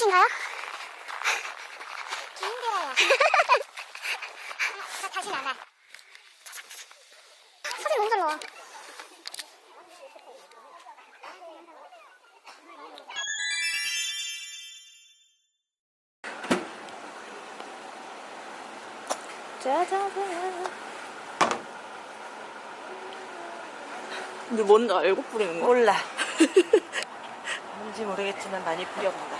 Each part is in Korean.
힘드신가요? 힘들어요. 아, 다시 나가. 사진 너무 잘 나와. 짜자잔. 근데 뭔지 알고 뿌리는 거야? 몰라. 뭔지 모르겠지만 많이 뿌려본다.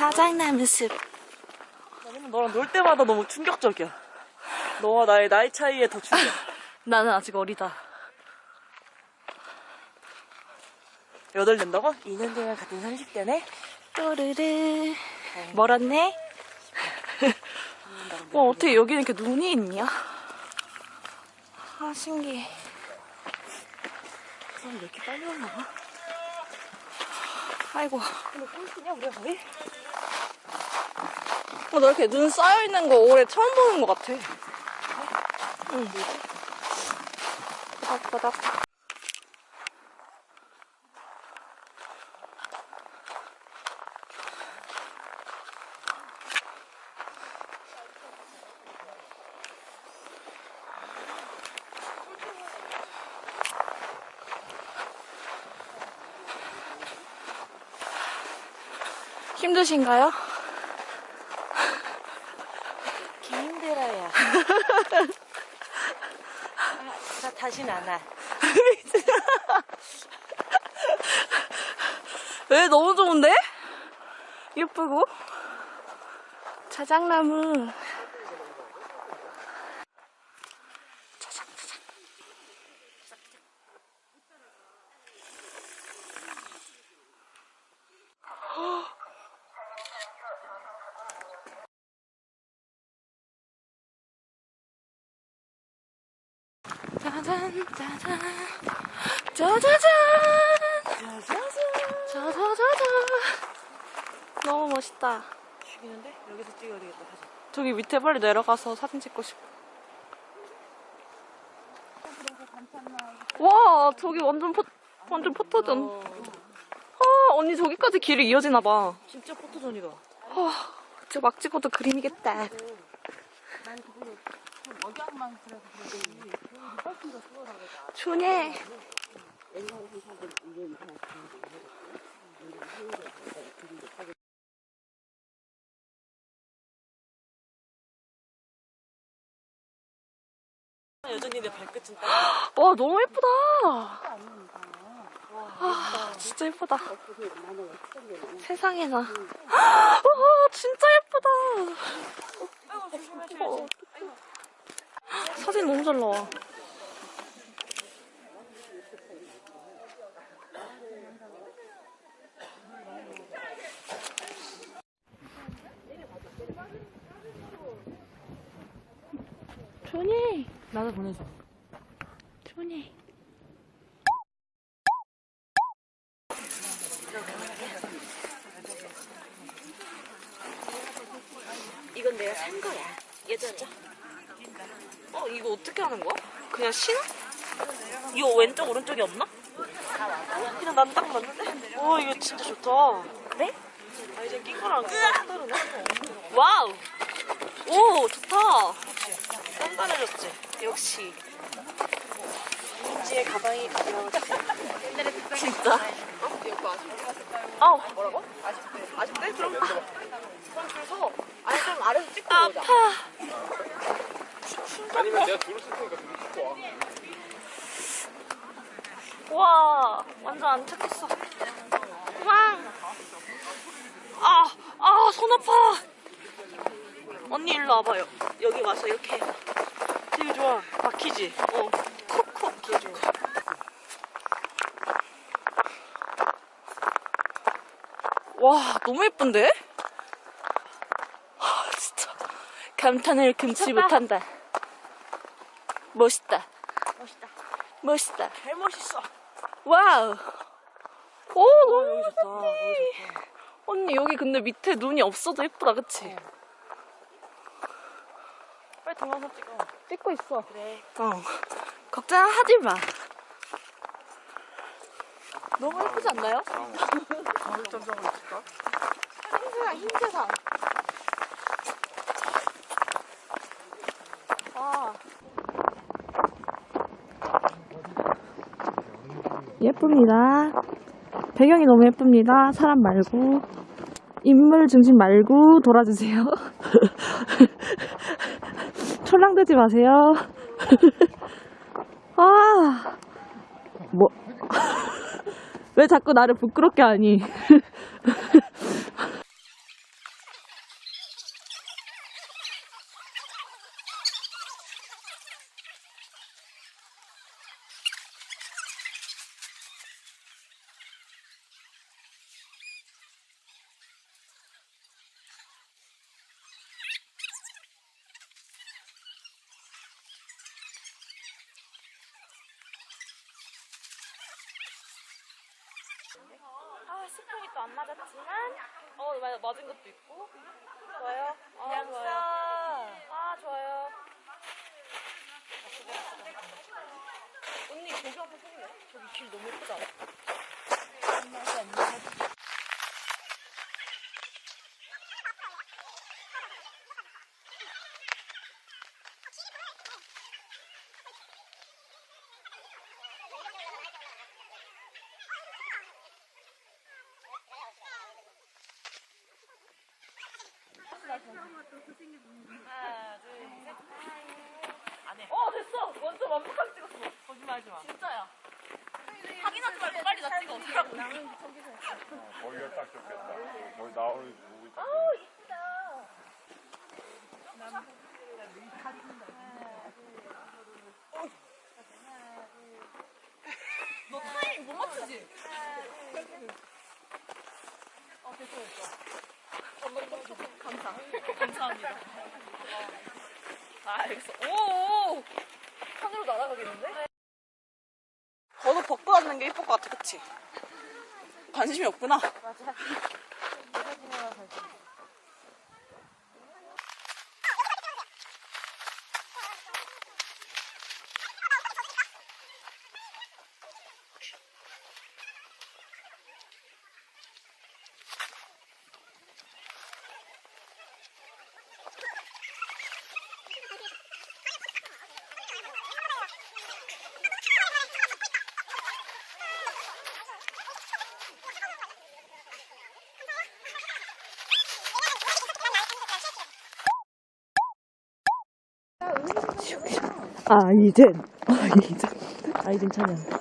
자장나무 숲. 나는 너랑 놀 때마다 너무 충격적이야. 너와 나의 나이 차이에 더 충격. 나는 아직 어리다. 여덟 된다고? 2년 뒤면 같은 30대네? 또르르. 멀었네? 와, 어떻게 여기는 이렇게 눈이 있냐? 아, 신기해. 그럼 왜 이렇게 빨리 오나? 아이고. 근데 꼴찌냐, 우리가 거의? 어, 나 이렇게 눈 쌓여있는 거 올해 처음 보는 것 같아. 응. 바닥바닥. 힘드신가요? 힘들어요. 아, 나 다신 안 와. 왜 너무 좋은데? 예쁘고 자작나무 짜잔 짜잔. 짜자잔. 자자자자. 너무 멋있다. 죽이는데? 여기서 찍어야 되겠다, 사진. 저기 밑에 빨리 내려가서 사진 찍고 싶어. 와 저기 완전 포 완전 포토존. 어, 아 언니 저기까지 길이 이어지나 봐. 진짜 포토존이다. 아, 저막 찍어도 그림이겠다 좋네 여전히 내 발끝은 딱. 와 너무 예쁘다 아 진짜 예쁘다 세상에나 와 진짜 예쁘다 어. 사진 너무 잘 나와 조니 나도 보내줘. 조니 이건 내가 산 거야. 예전에. 어 이거 어떻게 하는 거야? 그냥 신어? 이거 왼쪽 오른쪽이 없나? 그냥 난 딱 맞는데? 오 이거 진짜 좋다. 그래? 아 이제 낀 거랑 딱 다르네. 와우 오 좋다 단단해졌지. 역시 민지의 가방이 가벼워. 진짜 아우 뭐라고? 아쉽대. 아쉽대? 그럼 그럼 줄 서. 아니 좀 아래서 찍고 오자. 아파 아니면 내가 줄을 쓸 테니까 줄을 찍고 와. 와 완전 안 착했어 왕 아, 아, 손 아파. 언니 일로 와봐요. 여기 와서 이렇게 해봐. 되게 좋아. 막히지? 어. 콕콕 되게 좋아. 와, 너무 예쁜데? 아, 진짜. 감탄을 금치 못한다. 멋있다. 멋있다. 멋있다. 개 멋있어. 와우. 오, 어, 너무 여기 좋다. 여기 좋다. 언니 여기 근데 밑에 눈이 없어도 예쁘다 그치? 빨리 동영상 찍어. 찍고 있어 그래. 어 걱정하지 마 너무 예쁘지 않나요? 점점을 있을까? 흰 세상 흰 세상 아 예쁩니다. 배경이 너무 예쁩니다. 사람 말고. 인물 중심 말고 돌아주세요. 촐랑대지 마세요. 아. 뭐. 왜 자꾸 나를 부끄럽게 하니? 안 맞았지만, 어, 맞- 맞은 것도 있고. 좋아요. 아, 좋아요. 아, 좋아요. 언니, 거기 한번 보실래? 저기 길 너무 예쁘지 않아? 어, 됐어! 완전 완벽하게 찍었어. 거짓말하지 마. 진짜야. 확인하지 말고 빨리 나 찍어. 어떡하라고. 거기가 딱 좋겠다. 거기 나오는 보고 있다. 너 타이밍 못 맞추지? 어, 됐어, 됐어. 감사. 감사합니다. 아, 알겠어. 오! 오! 하늘로 날아가겠는데? 번호 벗고 왔는 게 예쁠 것 같아, 그치? 관심이 없구나. 아, 이젠. 아, 이젠. 아, 이젠 찬양.